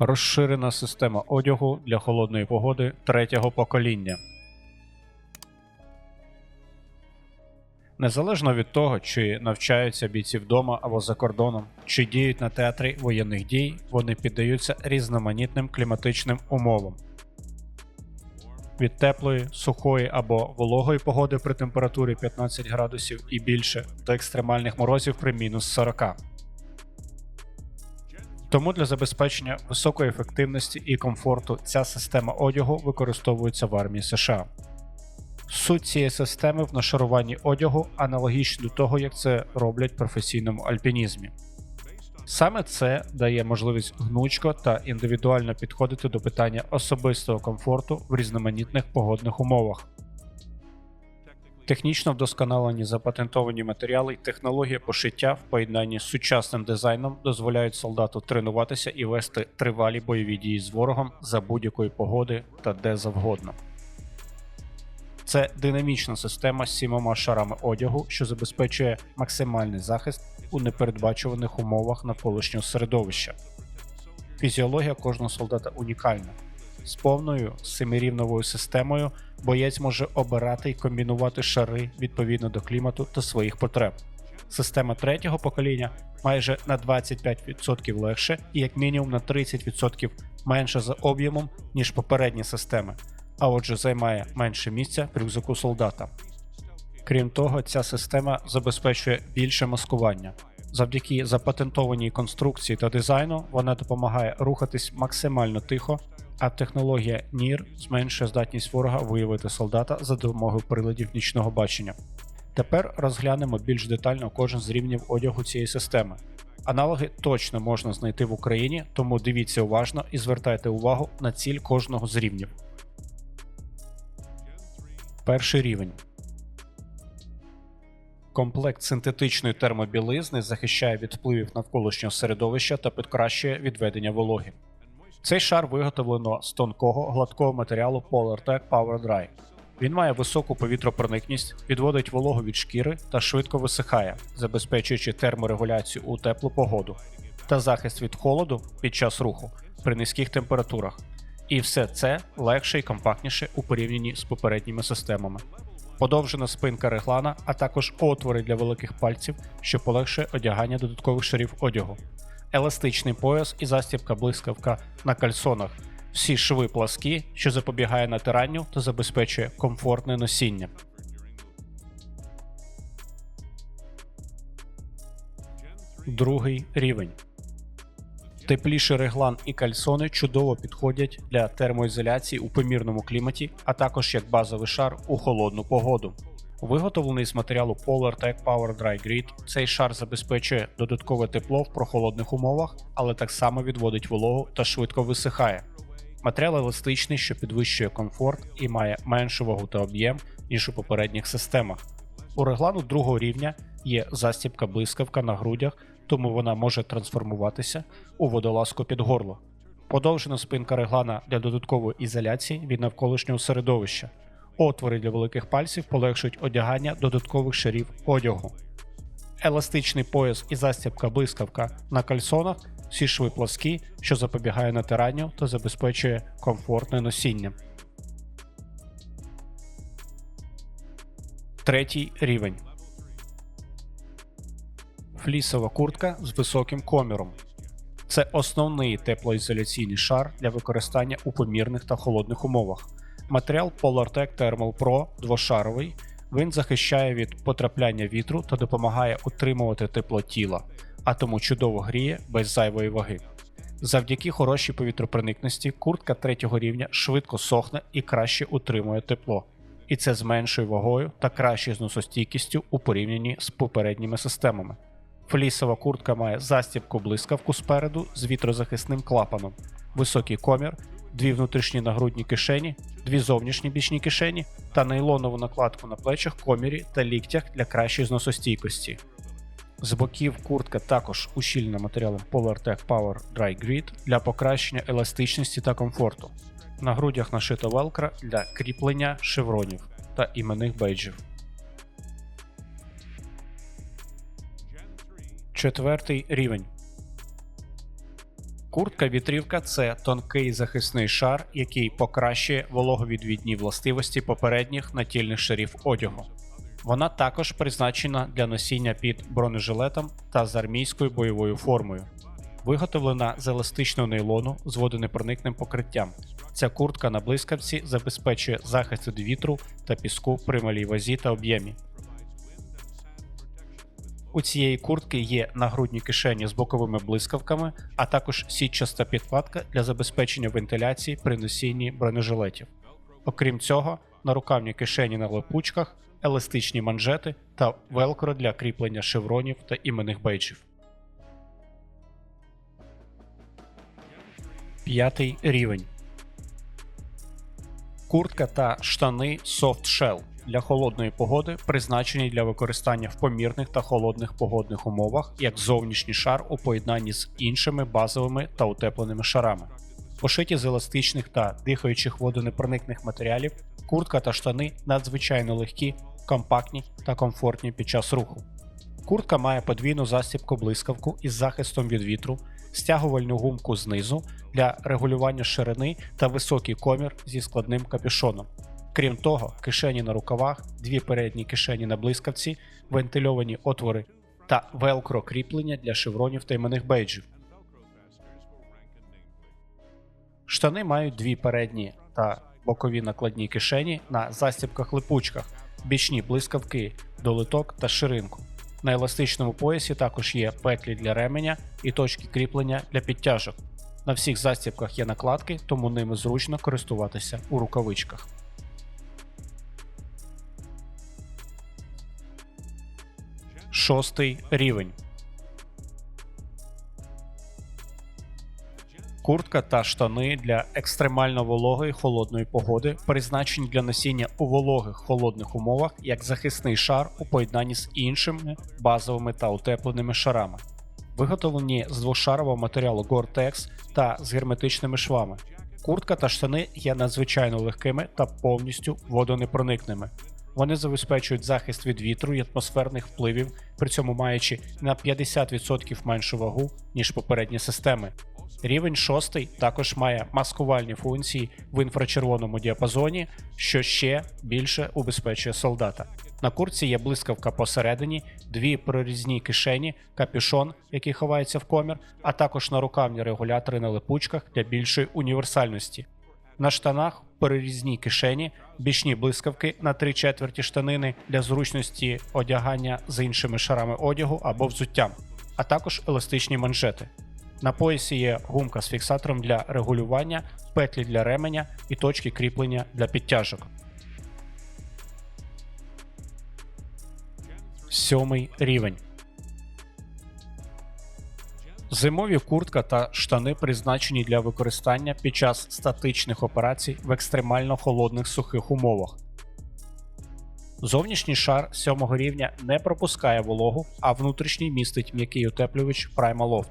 Розширена система одягу для холодної погоди третього покоління. Незалежно від того, чи навчаються бійці вдома або за кордоном, чи діють на театрі воєнних дій, вони піддаються різноманітним кліматичним умовам. Від теплої, сухої або вологої погоди при температурі 15 градусів і більше до екстремальних морозів при мінус 40. Тому для забезпечення високої ефективності і комфорту ця система одягу використовується в армії США. Суть цієї системи в нашаруванні одягу аналогічно до того, як це роблять в професійному альпінізмі. Саме це дає можливість гнучко та індивідуально підходити до питання особистого комфорту в різноманітних погодних умовах. Технічно вдосконалені запатентовані матеріали і технологія пошиття в поєднанні з сучасним дизайном дозволяють солдату тренуватися і вести тривалі бойові дії з ворогом за будь-якої погоди та де завгодно. Це динамічна система з сімома шарами одягу, що забезпечує максимальний захист у непередбачуваних умовах навколишнього середовища. Фізіологія кожного солдата унікальна. З повною семирівновою системою боєць може обирати і комбінувати шари відповідно до клімату та своїх потреб. Система третього покоління майже на 25% легше і як мінімум на 30% менше за об'ємом, ніж попередні системи, а отже займає менше місця в рюкзаку солдата. Крім того, ця система забезпечує більше маскування. Завдяки запатентованій конструкції та дизайну вона допомагає рухатись максимально тихо, а технологія NIR зменшує здатність ворога виявити солдата за допомогою приладів нічного бачення. Тепер розглянемо більш детально кожен з рівнів одягу цієї системи. Аналоги точно можна знайти в Україні, тому дивіться уважно і звертайте увагу на ціль кожного з рівнів. Перший рівень. Комплект синтетичної термобілизни захищає від впливів навколишнього середовища та покращує відведення вологи. Цей шар виготовлено з тонкого гладкого матеріалу PolarTec Power Dry. Він має високу повітропроникність, відводить вологу від шкіри та швидко висихає, забезпечуючи терморегуляцію у теплу погоду та захист від холоду під час руху при низьких температурах. І все це легше і компактніше у порівнянні з попередніми системами. Подовжена спинка реглана, а також отвори для великих пальців, що полегшує одягання додаткових шарів одягу. Еластичний пояс і застібка блискавка на кальсонах. Всі шви пласкі, що запобігає натиранню та забезпечує комфортне носіння. Другий рівень. Тепліший реглан і кальсони чудово підходять для термоізоляції у помірному кліматі, а також як базовий шар у холодну погоду. Виготовлений з матеріалу PolarTec Power Dry Grid, цей шар забезпечує додаткове тепло в прохолодних умовах, але так само відводить вологу та швидко висихає. Матеріал еластичний, що підвищує комфорт і має меншу вагу та об'єм, ніж у попередніх системах. У реглану другого рівня є застібка блискавка на грудях, тому вона може трансформуватися у водолазку під горло. Подовжена спинка реглана для додаткової ізоляції від навколишнього середовища. Отвори для великих пальців полегшують одягання додаткових шарів одягу. Еластичний пояс і застібка блискавка на кальсонах, всі шви пласкі, що запобігає натиранню та забезпечує комфортне носіння. Третій рівень. Флісова куртка з високим коміром. Це основний теплоізоляційний шар для використання у помірних та холодних умовах. Матеріал PolarTec Thermal Pro двошаровий. Він захищає від потрапляння вітру та допомагає утримувати тепло тіла, а тому чудово гріє без зайвої ваги. Завдяки хорошій повітропроникності куртка третього рівня швидко сохне і краще утримує тепло. І це з меншою вагою та кращою зносостійкістю у порівнянні з попередніми системами. Флісова куртка має застібку блискавку спереду з вітрозахисним клапаном, високий комір, дві внутрішні нагрудні кишені, дві зовнішні бічні кишені та нейлонову накладку на плечах, комірі та ліктях для кращої зносостійкості. З боків куртка також ущільнена матеріалом PolarTec Power Dry Grid для покращення еластичності та комфорту. На грудях нашито велкра для кріплення шевронів та іменних бейджів. Четвертий рівень. Куртка вітрівка це тонкий захисний шар, який покращує вологовідвідні властивості попередніх натільних шарів одягу. Вона також призначена для носіння під бронежилетом та з армійською бойовою формою. Виготовлена з еластичного нейлону з водонепроникним покриттям. Ця куртка на блискавці забезпечує захист від вітру та піску при малій вазі та об'ємі. У цієї куртки є нагрудні кишені з боковими блискавками, а також сітчаста підкладка для забезпечення вентиляції при носінні бронежилетів. Окрім цього, нарукавні кишені на липучках, еластичні манжети та велкро для кріплення шевронів та іменних бейджів. П'ятий рівень. Куртка та штани Soft Shell для холодної погоди призначені для використання в помірних та холодних погодних умовах як зовнішній шар у поєднанні з іншими базовими та утепленими шарами. Пошиті з еластичних та дихаючих водонепроникних матеріалів, куртка та штани надзвичайно легкі, компактні та комфортні під час руху. Куртка має подвійну застібку блискавку із захистом від вітру, стягувальну гумку знизу для регулювання ширини та високий комір зі складним капюшоном. Крім того, кишені на рукавах, дві передні кишені на блискавці, вентильовані отвори та велкро кріплення для шевронів та іменних бейджів. Штани мають дві передні та бокові накладні кишені на застібках-липучках, бічні блискавки, долиток та ширинку. На еластичному поясі також є петлі для ременя і точки кріплення для підтяжок. На всіх застібках є накладки, тому ними зручно користуватися у рукавичках. Шостий рівень. Куртка та штани для екстремально вологої холодної погоди призначені для носіння у вологих холодних умовах як захисний шар у поєднанні з іншими базовими та утепленими шарами. Виготовлені з двошарового матеріалу Gore-Tex та з герметичними швами. Куртка та штани є надзвичайно легкими та повністю водонепроникними. Вони забезпечують захист від вітру і атмосферних впливів, при цьому маючи на 50% меншу вагу, ніж попередні системи. Рівень 6 також має маскувальні функції в інфрачервоному діапазоні, що ще більше убезпечує солдата. На куртці є блискавка посередині, дві прорізні кишені, капюшон, який ховається в комір, а також нарукавні регулятори на липучках для більшої універсальності. На штанах перерізні кишені, бічні блискавки на три четверті штанини для зручності одягання з іншими шарами одягу або взуттям, а також еластичні манжети. На поясі є гумка з фіксатором для регулювання, петлі для ременя і точки кріплення для підтяжок. Сьомий рівень. Зимові куртка та штани призначені для використання під час статичних операцій в екстремально холодних сухих умовах. Зовнішній шар сьомого рівня не пропускає вологу, а внутрішній містить м'який утеплювач Primaloft.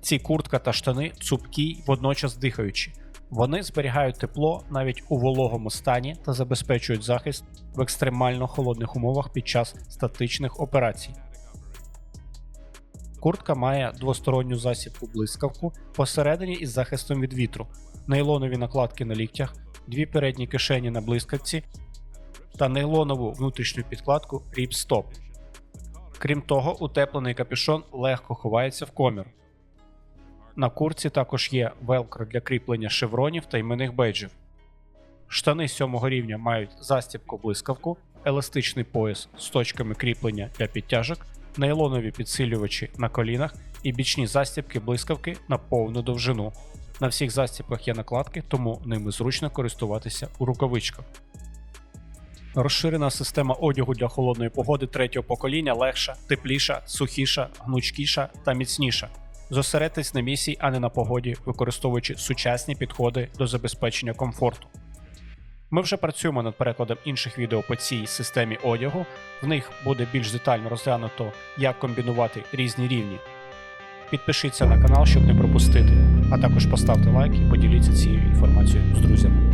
Ці куртка та штани цупкі й водночас дихаючі. Вони зберігають тепло навіть у вологому стані та забезпечують захист в екстремально холодних умовах під час статичних операцій. Куртка має двосторонню засібку блискавку посередині із захистом від вітру, нейлонові накладки на ліктях, дві передні кишені на блискавці та нейлонову внутрішню підкладку Rip-Stop. Крім того, утеплений капюшон легко ховається в комір. На куртці також є велкро для кріплення шевронів та іменних бейджів. Штани 7 рівня мають застібку блискавку, еластичний пояс з точками кріплення для підтяжок, нейлонові підсилювачі на колінах і бічні застібки блискавки на повну довжину. На всіх застібках є накладки, тому ними зручно користуватися у рукавичках. Розширена система одягу для холодної погоди третього покоління легша, тепліша, сухіша, гнучкіша та міцніша. Зосередьтесь на місії, а не на погоді, використовуючи сучасні підходи до забезпечення комфорту. Ми вже працюємо над перекладом інших відео по цій системі одягу. В них буде більш детально розглянуто, як комбінувати різні рівні. Підпишіться на канал, щоб не пропустити, а також поставте лайк і поділіться цією інформацією з друзями.